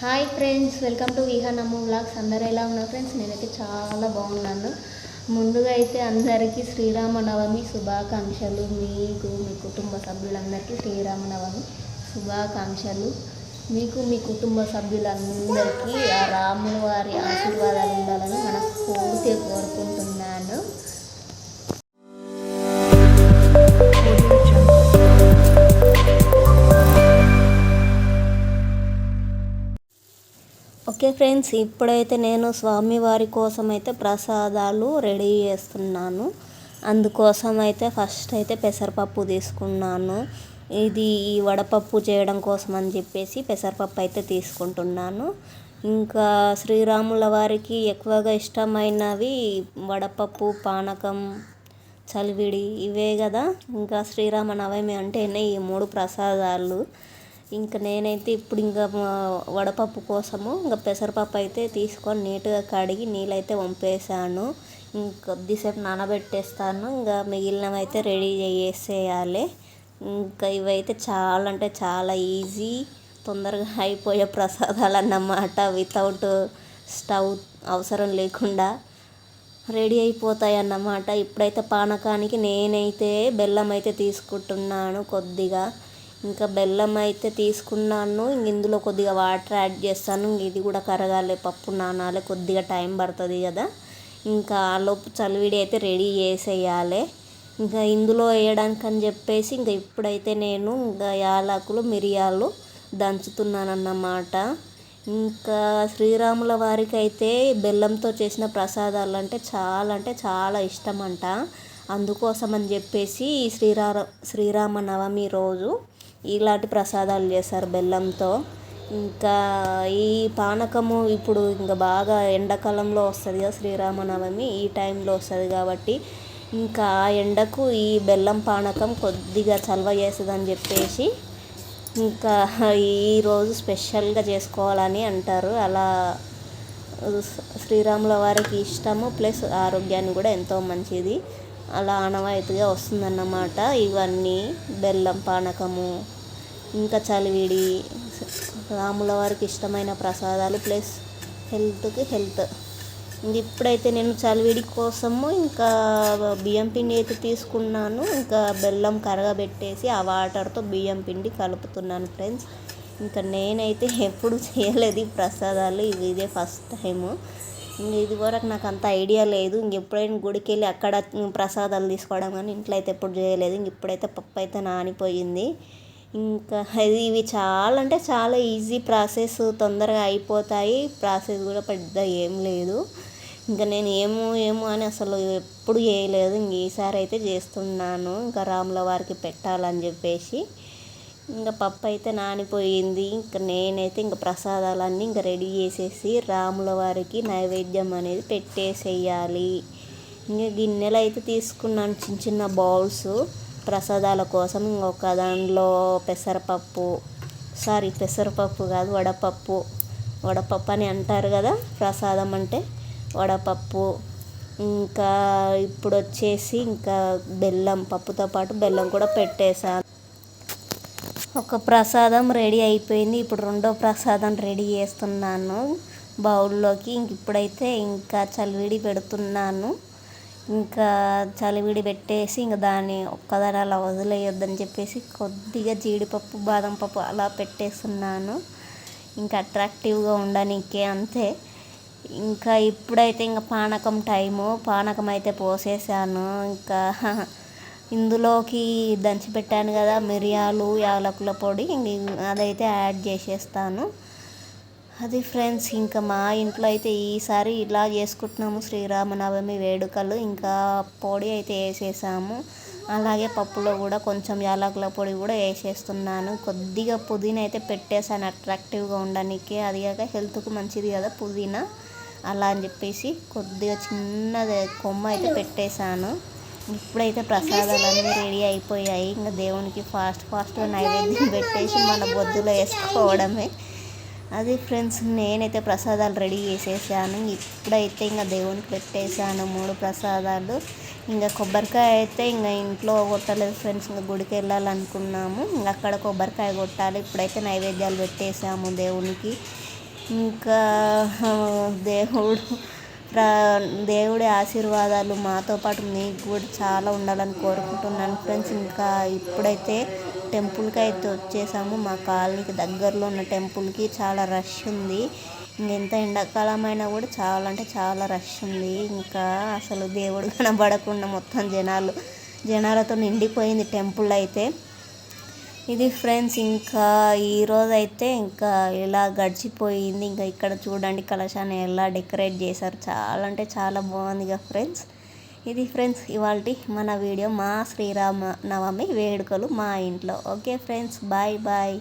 Hi friends welcome to విహానమ్మ blogs అందరు ఎలా ఉన్నారు ఫ్రెండ్స్ నేనైతే చాలా బాగున్నాను. ముందుగా అయితే అందరికీ శ్రీరామనవమి శుభాకాంక్షలు. మీకు మీ కుటుంబ సభ్యులందరికీ శ్రీరామనవమి శుభాకాంక్షలు. మీకు మీ కుటుంబ సభ్యులందరికీ ఆ రాముల వారి ఆశీర్వాదాలు ఉండాలని మనస్ఫూర్తిగా కోరుకుంటున్నాను. ఓకే ఫ్రెండ్స్ ఇప్పుడైతే నేను స్వామివారి కోసం అయితే ప్రసాదాలు రెడీ చేస్తున్నాను. అందుకోసం అయితే ఫస్ట్ అయితే పెసరపప్పు తీసుకున్నాను. ఇది ఈ వడపప్పు చేయడం కోసం అని చెప్పేసి పెసరపప్పు అయితే తీసుకుంటున్నాను. ఇంకా శ్రీరాముల వారికి ఎక్కువగా ఇష్టమైనవి వడపప్పు పానకం చలివిడి ఇవే కదా. ఇంకా శ్రీరామ నవమి అంటేనే ఈ మూడు ప్రసాదాలు. ఇంకా నేనైతే ఇప్పుడు ఇంకా వడపప్పు కోసము ఇంకా పెసరపప్పు అయితే తీసుకొని నీట్గా కడిగి నీళ్ళైతే వంపేసాను ఇంకొద్దిసేపు నానబెట్టేస్తాను. ఇంకా మిగిలినవి అయితే రెడీ చేసేయాలి. ఇంకా ఇవైతే చాలా అంటే చాలా ఈజీ. తొందరగా అయిపోయే ప్రసాదాలు అన్నమాట వితౌట్ స్టవ్ అవసరం లేకుండా రెడీ అయిపోతాయి అన్నమాట ఇప్పుడైతే పానకానికి నేనైతే బెల్లం అయితే తీసుకుంటున్నాను కొద్దిగా. ఇంకా బెల్లం అయితే తీసుకున్నాను. ఇందులో కొద్దిగా వాటర్ యాడ్ చేస్తాను. ఇది కూడా కరగాలి పప్పు నానాలి కొద్దిగా టైం పడుతుంది కదా. ఇంకా లోపు చలివిడి అయితే రెడీ చేసేయాలి. ఇంకా ఇందులో వేయడానికి అని చెప్పేసి ఇంకా ఇప్పుడైతే నేను ఇంకా యాలకులు మిరియాలు దంచుతున్నాను అన్నమాట ఇంకా శ్రీరాముల వారికి అయితే బెల్లంతో చేసిన ప్రసాదాలు అంటే చాలా అంటే చాలా ఇష్టం అంట అందుకోసం అని చెప్పేసి శ్రీరామ శ్రీరామనవమి రోజు ఇలాంటి ప్రసాదాలు చేస్తారు బెల్లంతో. ఇంకా ఈ పానకము ఇప్పుడు ఇంకా బాగా ఎండాకాలంలో వస్తుంది కదా శ్రీరామనవమి ఈ టైంలో వస్తుంది కాబట్టి ఇంకా ఆ ఎండకు ఈ బెల్లం పానకం కొద్దిగా చలవ చేస్తుందని చెప్పేసి ఇంకా ఈరోజు స్పెషల్గా చేసుకోవాలని అంటారు. అలా శ్రీరాముల వారికి ఇష్టము ప్లస్ ఆరోగ్యానికి కూడా ఎంతో మంచిది. అలా ఆనవాయితీగా వస్తుందన్నమాట. ఇవన్నీ బెల్లం పానకము ఇంకా చలివిడి రాముల వారికి ఇష్టమైన ప్రసాదాలు ప్లస్ హెల్త్కి హెల్త్. ఇప్పుడైతే నేను చలివిడి కోసము ఇంకా బియ్యం పిండి అయితే తీసుకున్నాను. ఇంకా బెల్లం కరగబెట్టేసి ఆ వాటర్తో బియ్యం పిండి కలుపుతున్నాను ఫ్రెండ్స్. ఇంకా నేనైతే ఎప్పుడు చేయలేదు ప్రసాదాలు. ఇది ఇదే ఫస్ట్ టైము. ఇది వరకు నాకు అంత ఐడియా లేదు. ఇంక ఎప్పుడైనా గుడికి వెళ్ళి అక్కడ ప్రసాదాలు తీసుకోవడం కానీ ఇంట్లో అయితే ఎప్పుడు చేయలేదు. ఇంక ఇప్పుడైతే పప్పు అయితే నానిపోయింది. ఇంకా అది ఇవి చాలా అంటే చాలా ఈజీ ప్రాసెస్ తొందరగా అయిపోతాయి. ప్రాసెస్ కూడా పెద్ద ఏం లేదు. ఇంకా నేను ఏమో ఏమో అని అసలు ఎప్పుడు చేయలేదు. ఇంక ఈసారి అయితే చేస్తున్నాను. ఇంకా రాముల వారికి పెట్టాలని చెప్పేసి. ఇంకా పప్పు అయితే నానిపోయింది. ఇంకా నేనైతే ఇంకా ప్రసాదాలన్నీ ఇంకా రెడీ చేసేసి రాముల వారికి నైవేద్యం అనేది పెట్టేసేయాలి. ఇంకా గిన్నెలు అయితే తీసుకున్నాను చిన్న చిన్న బౌల్స్. ప్రసాదాల కోసం ఇంకొక దానిలో పెసరపప్పు సారీ పెసరపప్పు కాదు వడపప్పు. వడపప్పు అని అంటారు కదా ప్రసాదం అంటే వడపప్పు. ఇంకా ఇప్పుడు వచ్చేసి ఇంకా బెల్లం పప్పుతో పాటు బెల్లం కూడా పెట్టేశాను. ఒక ప్రసాదం రెడీ అయిపోయింది. ఇప్పుడు రెండో ప్రసాదం రెడీ చేస్తున్నాను. బౌల్లోకి ఇంక ఇప్పుడైతే ఇంకా చలివిడి పెడుతున్నాను. ఇంకా చలివిడి పెట్టేసి ఇంకా దాన్ని ఒక్కదాని అలా వదిలేయొద్దని చెప్పేసి కొద్దిగా జీడిపప్పు బాదం పప్పు అలా పెట్టేస్తున్నాను. ఇంకా అట్రాక్టివ్గా ఉండడానికే అంతే. ఇంకా ఇప్పుడైతే ఇంకా పానకం టైము. పానకం అయితే పోసేసాను. ఇంకా ఇందులోకి దంచి పెట్టాను కదా మిరియాలు యాలకుల పొడి అదైతే యాడ్ చేసేస్తాను. అది ఫ్రెండ్స్ ఇంకా మా ఇంట్లో అయితే ఈసారి ఇలా చేసుకుంటున్నాము. శ్రీరామనవమి వేడుకలు ఇంకా పొడి అయితే వేసేసాము. అలాగే పప్పులో కూడా కొంచెం యాలకుల పొడి కూడా వేసేస్తున్నాను. కొద్దిగా పుదీనా అయితే పెట్టేసాను అట్రాక్టివ్గా ఉండడానికి. అది కాక హెల్త్కు మంచిది కదా పుదీనా. అలా అని చెప్పేసి కొద్దిగా చిన్నది కొమ్మ అయితే పెట్టేశాను. ఇప్పుడైతే ప్రసాదాలు అన్నీ రెడీ అయిపోయాయి. ఇంకా దేవునికి ఫాస్ట్ ఫాస్ట్గా నైవేద్యం పెట్టేసి మన బొద్దులో వేసుకోవడమే. అది ఫ్రెండ్స్ నేనైతే ప్రసాదాలు రెడీ చేసేసాను. ఇప్పుడైతే ఇంకా దేవునికి పెట్టేశాను మూడు ప్రసాదాలు. ఇంకా కొబ్బరికాయ అయితే ఇంకా ఇంట్లో కొట్టలేదు ఫ్రెండ్స్ ఇంకా గుడికి వెళ్ళాలనుకున్నాము. ఇంకా అక్కడ కొబ్బరికాయ కొట్టాలి. ఇప్పుడైతే నైవేద్యాలు పెట్టేసాము దేవునికి. ఇంకా దేవుడు దేవుడి ఆశీర్వాదాలు మాతో పాటు మీకు కూడా చాలా ఉండాలని కోరుకుంటున్నాను. ఫ్రెండ్స్ ఇంకా ఇప్పుడైతే టెంపుల్కి అయితే వచ్చేసాము. మా కాలనీకి దగ్గరలో ఉన్న టెంపుల్కి చాలా రష్ ఉంది. ఇంకెంత ఎండాకాలం అయినా కూడా చాలా అంటే చాలా రష్ ఉంది. ఇంకా అసలు దేవుడు కనబడకుండా మొత్తం జనాలు జనాలతో నిండిపోయింది టెంపుల్ అయితే. ఇది ఫ్రెండ్స్ ఇంకా ఈరోజు అయితే ఇంకా ఇలా గడిచిపోయింది ఇంకా ఇక్కడ చూడండి కలశాన్ని ఎలా డెకరేట్ చేశారు. చాలా అంటే చాలా బాగుంది కదా ఫ్రెండ్స్. ఇది ఫ్రెండ్స్ ఇవాళ మన వీడియో మా శ్రీరామ నవమి వేడుకలు మా ఇంట్లో. Okay friends bye bye.